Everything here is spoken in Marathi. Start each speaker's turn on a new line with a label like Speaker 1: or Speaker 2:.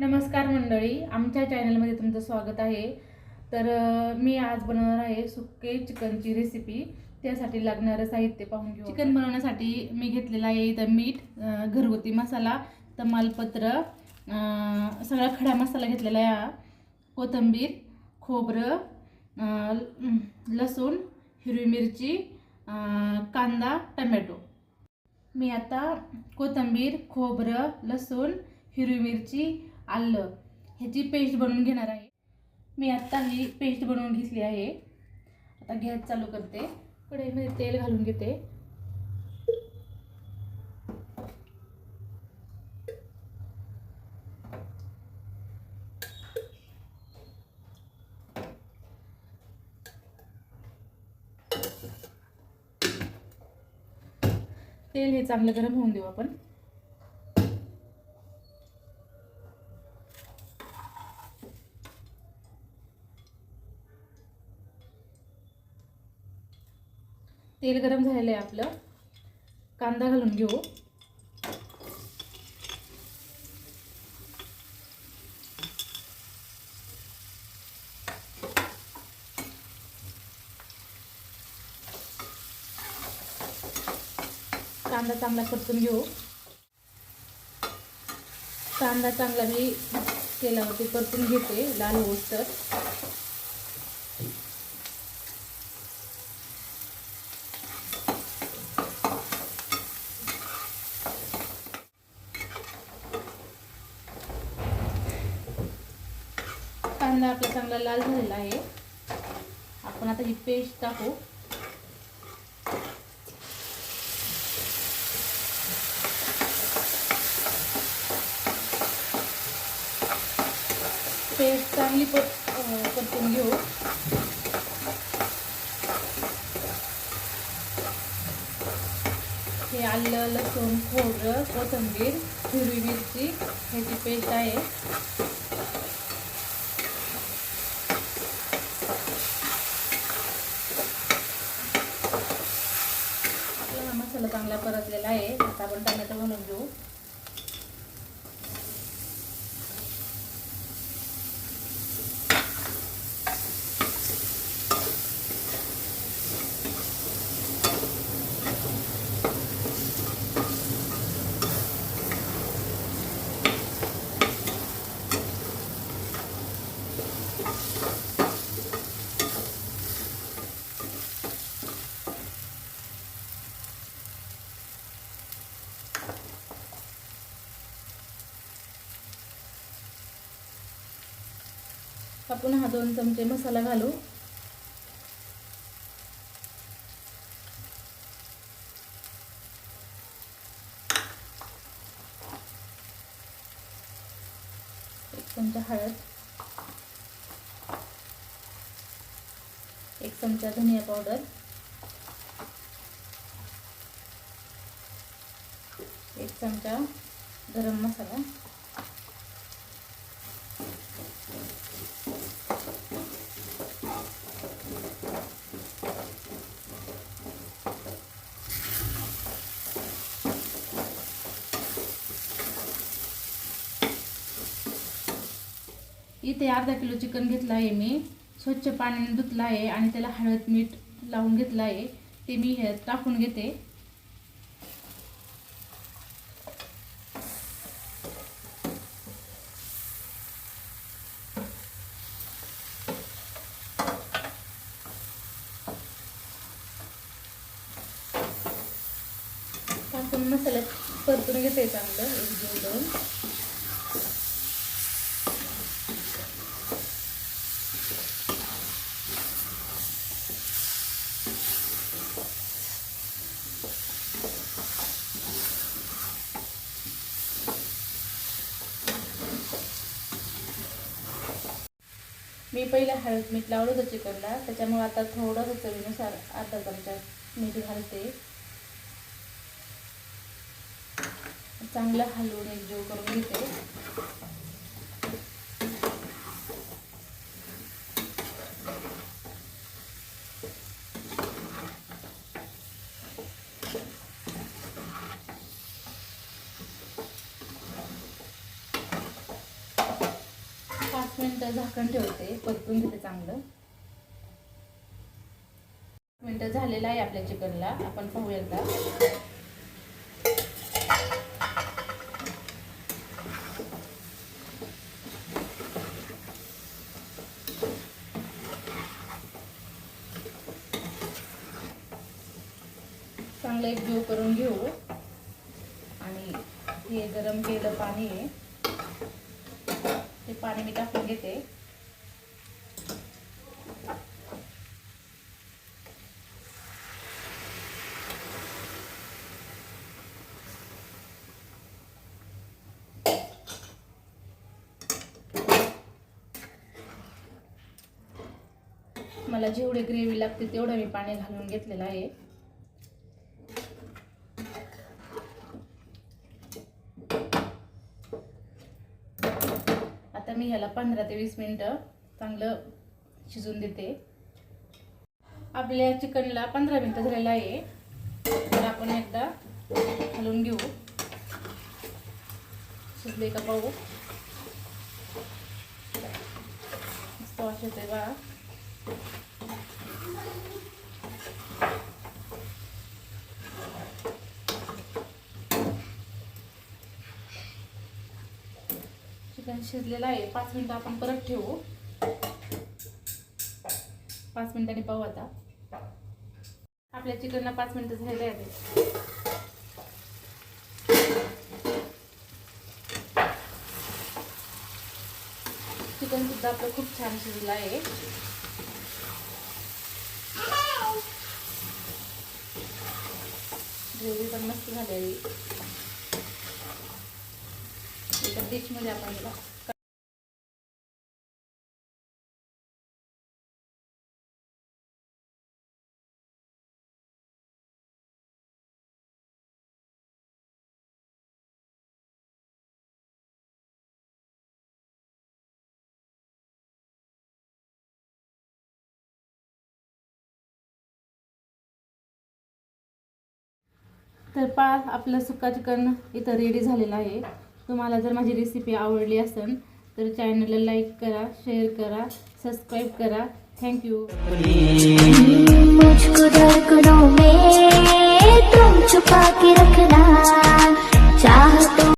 Speaker 1: नमस्कार मंडळी आमच्या चॅनलमध्ये तुमचं स्वागत आहे. तर मी आज बनवणार आहे सुके चिकनची रेसिपी त्यासाठी लागणारं साहित्य पाहून घेऊ चिकन बनवण्यासाठी मी घेतलेला आहे इथं मीठ घरगुती मसाला तमालपत्र सगळा खडा मसाला घेतलेला आहे कोथंबीर कोथिंबीर खोबरं लसूण हिरवी मिरची कांदा टमॅटो. मी आता कोथिंबीर खोबरं लसूण हिरवी मिरची आलं. ह्याची पेस्ट बनवून घेणार आहे. मी आत्ता ही पेस्ट बनवून घेतली आहे. आता गॅस चालू करते. कढईमध्ये तेल घालून घेते. तेल हे चांगलं गरम होऊन देऊ आपण. तेल गरम झालेलं आहे आपलं. कांदा घालून घेऊ. कांदा चांगला परतून घेऊ. कांदा चांगला मी तेलावरती परतून घेते लाल होत तर. कांदा आपला चांगला लाल झालेला आहे. आपण आता ही पेस्ट टाकू. पेस्ट चांगली परतून घेऊ. हे आलं लसूण खोबरं कोथंबीर हिरवी मिरची ह्याची पेस्ट आहे. मसाला चांगला परतलेला आहे. आता आपण टमॅटो बनवून घेऊ. आपण हा दोन चमचे मसाला घालू. एक चमचा हळद. एक चमचा धनिया पावडर. एक चमचा गरम मसाला. इथे अर्धा किलो चिकन घेतलं आहे मी. स्वच्छ पाण्याने धुतलं आहे आणि त्याला हळद मीठ लावून घेतलं आहे ते मी हे टाकून घेते. टाकून मसाला परतून घेते चांगलं एक दोन दोन. मी पहिला हळद मीठ लावलं होतं चिकनला त्याच्यामुळे आता थोडंसं चवीनुसार अर्धा चमचा मीठ घालते. चांगलं हलवून एक जीव करून घेते मिनिटं झाकण ठेवते परतून घेते चांगलं. मिनटं झालेलं आहे आपल्या चिकनला. आपण पाहू एकदा. चांगलं एक जीव करून घेऊ. आणि हे गरम केलं पाणी आहे. ते पाणी मी टाकून घेते. मला जेवढे ग्रेव्ही लागते तेवढं मी पाणी घालून घेतलेलं आहे. आता मी ह्याला पंधरा ते वीस मिनटं चांगलं शिजून देते. आपल्या चिकनला पंधरा मिनटं झालेलं आहे. तर आपण एकदा घालून घेऊ. शिजले का पाहू? मस्त येते येतोय बा चिकन शिजलेलं आहे. पाच मिनटं आपण परत ठेवू. पाच मिनिटांनी पाहू आता. आपल्या चिकनला पाच मिनिटं झालेले आहेत. चिकन सुद्धा आपलं खूप छान शिजलं आहे. ग्रेव्ही पण मस्त झालेली एका डिशमध्ये आपण तर पा आपलं सुक्का चिकन इथं रेडी झालेलं आहे. तुम्हाला जर माझी रेसिपी आवडली असेल तर चॅनलला लाईक करा शेअर करा सबस्क्राईब करा. थँक्यू